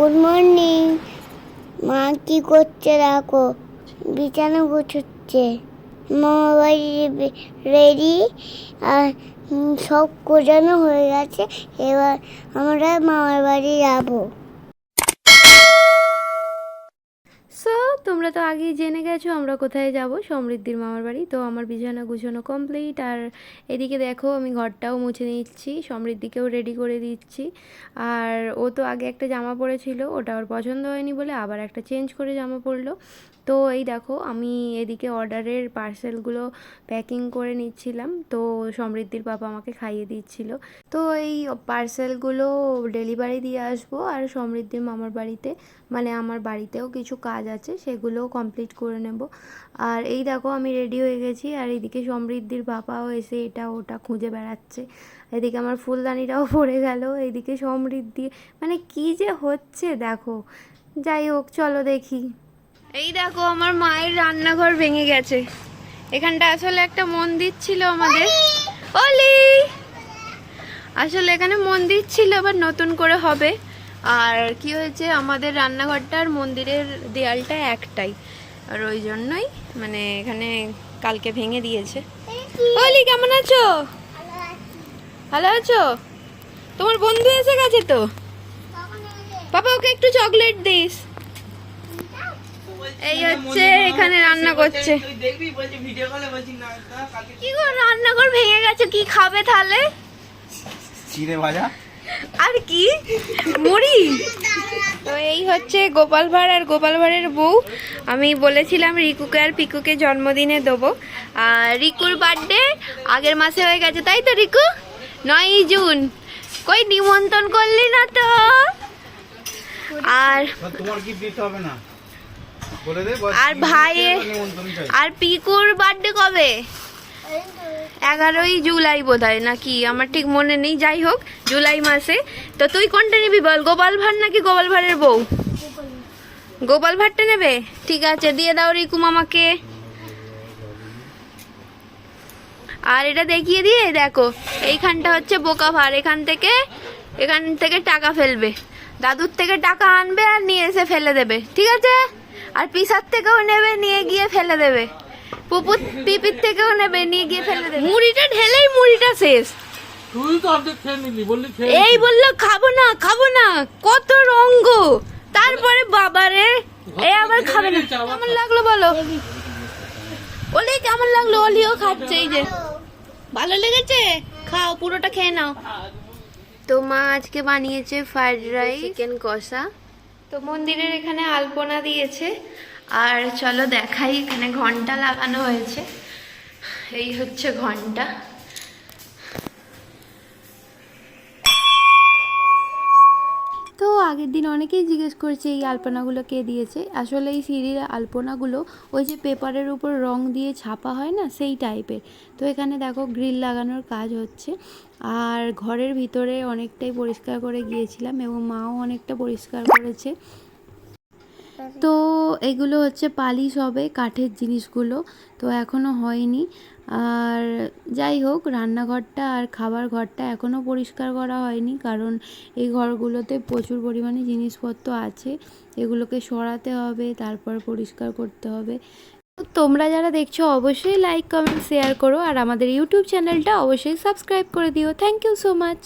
Good morning মা কি করছে দেখো? বিছানা গুছোচ্ছে। মামা রেডি আর সব গোছানো হয়ে গেছে। এবার আমরা মামার বাড়ি যাব। সো তোমরা তো আগেই জেনে গেছো আমরা কোথায় যাব, সমৃদ্ধির মামার বাড়ি। তো আমার বিছানা গুছানো কমপ্লিট আর এদিকে দেখো আমি ঘরটাও মুছে নিচ্ছি, সমৃদ্ধিকেও রেডি করে দিচ্ছি। আর ও তো আগে একটা জামা পরেছিল, ওটা ওর পছন্দ হয়নি বলে আবার একটা চেঞ্জ করে জামা পরলো। তো এই দেখো, আমি এদিকে অর্ডারের পার্সেলগুলো প্যাকিং করে নিচ্ছিলাম। তো সমৃদ্ধির বাবা আমাকে খাইয়ে দিচ্ছিল। তো এই পার্সেলগুলো ডেলিভারি দিয়ে আসব আর সমৃদ্ধির মামার বাড়িতে মানে আমার বাড়িতেও কিছু কাজ আছে, সেগুলোও কমপ্লিট করে নেব। আর এই দেখো, আমি রেডি হয়ে গেছি আর এদিকে সমৃদ্ধির বাবাও এসে এটা ওটা খুঁজে বেড়াচ্ছে। এদিকে আমার ফুলদানিটাও পড়ে গেল, এদিকে সমৃদ্ধি মানে কি যে হচ্ছে দেখো। যাই হোক, চলো দেখি। এই দেখো, আমার মায়ের রান্নাঘর ভেঙে গেছে। এখানটা আসলে একটা মন্দির ছিল আমাদের। অলি! আসলে এখানে মন্দির ছিল, আবার নতুন করে হবে। আর কি হয়েছে, আমাদের রান্নাঘরটার মন্দিরের দেয়ালটা একটাই। আর ওই জন্যই মানে এখানে কালকে ভেঙে দিয়েছে। অলি, কেমন আছো? ভালো আছো? তোমার বন্ধু এসে গেছে তো? বাবা ওকে একটু চকলেট দিস। এই হচ্ছে এখানে রান্না করছে। তুই দেখবি বলছি ভিডিও কলে বলছি না তা কালকে কি গো রান্নাঘর ভেঙে গেছে কি খাবে তাহলে? চিড়ে ভাজা? আর কি? মুড়ি? তো এই হচ্ছে গোপাল ভাঁড় আর গোপাল ভাঁড়ের বউ। আমি বলেছিলাম রিকুকে আর পিকুকে জন্মদিনে দেবো। আর রিকুর বার্থডে আগের মাসে হয়ে গেছে তাই তো রিকু? নয়ই জুন। কই নিমন্ত্রণ করলি না তো? আর তোমার কি দিতে হবে না? আর ভাইয়ের আর পিকুর বার্থডে কবে? এগারোই জুলাই বোধ হয় নাকি? আমার ঠিক মনে নেই যাই হোক জুলাই মাসে। তো তুই কোনটা নিবি বল গোপাল ভাঁড় নাকি গোপাল ভাঁড়ের বউ? গোপাল ভাঁড়টা নেবে? ঠিক আছে দিয়ে দাও রিকু মামাকে আর এটা দেখিয়ে দিয়ে দেখো এইখানটা হচ্ছে বোকা ভাঁড় এখান থেকে এখান থেকে টাকা ফেলবে। দাদুর থেকে টাকা আনবে আর নিয়ে এসে ফেলে দেবে ঠিক আছে? আর পিসার থেকেও নেবে নিয়ে গিয়ে ফেলে দেবে। পুপুর পিপির থেকেও নেবে নিয়ে গিয়ে ফেলে দেবে। মুড়িটা ঢেলেই মুড়িটা শেষ। তুই তো অর্ধেক খেয়ে নিলি বললি এই বলল খাব না খাব না কত রঙ্গ। তারপরে বাবারে এই আবার খাবে না। কেমন লাগল বলো? ওলি কেমন লাগল? অলিও খাচ্ছে এই যে। ভালো লেগেছে? খাও পুরোটা খেয়ে নাও। তো মা আজকে বানিয়েছে ফ্রাইড রাইস চিকেন কষা। তো মন্দিরের এখানে আলপনা দিয়েছে। আর চলো দেখাই, এখানে ঘণ্টা লাগানো হয়েছে। এই হচ্ছে ঘণ্টা। আগের দিন অনেকেই জিজ্ঞেস করেছে এই আলপনাগুলো কে দিয়েছে। আসলে এই সিঁড়ির আলপনাগুলো ওই যে পেপারের উপর রং দিয়ে ছাপা হয় না, সেই টাইপের। তো এখানে দেখো গ্রিল লাগানোর কাজ হচ্ছে। আর ঘরের ভিতরে অনেকটাই পরিষ্কার করে গিয়েছিলাম এবং মাও অনেকটা পরিষ্কার করেছে। তো এগুলো হচ্ছে পালিশ হবে কাঠের জিনিসগুলো, তো এখনও হয়নি। আর যাই হোক, রান্নাঘরটা আর খাবার ঘরটা এখনও পরিষ্কার করা হয়নি, কারণ এই ঘরগুলোতে প্রচুর পরিমাণে জিনিসপত্র আছে। এগুলোকে সরাতে হবে, তারপর পরিষ্কার করতে হবে। তোমরা যারা দেখছ, অবশ্যই লাইক কমেন্ট শেয়ার করো, আর আমাদের ইউটিউব চ্যানেলটা অবশ্যই সাবস্ক্রাইব করে দিও। Thank you so much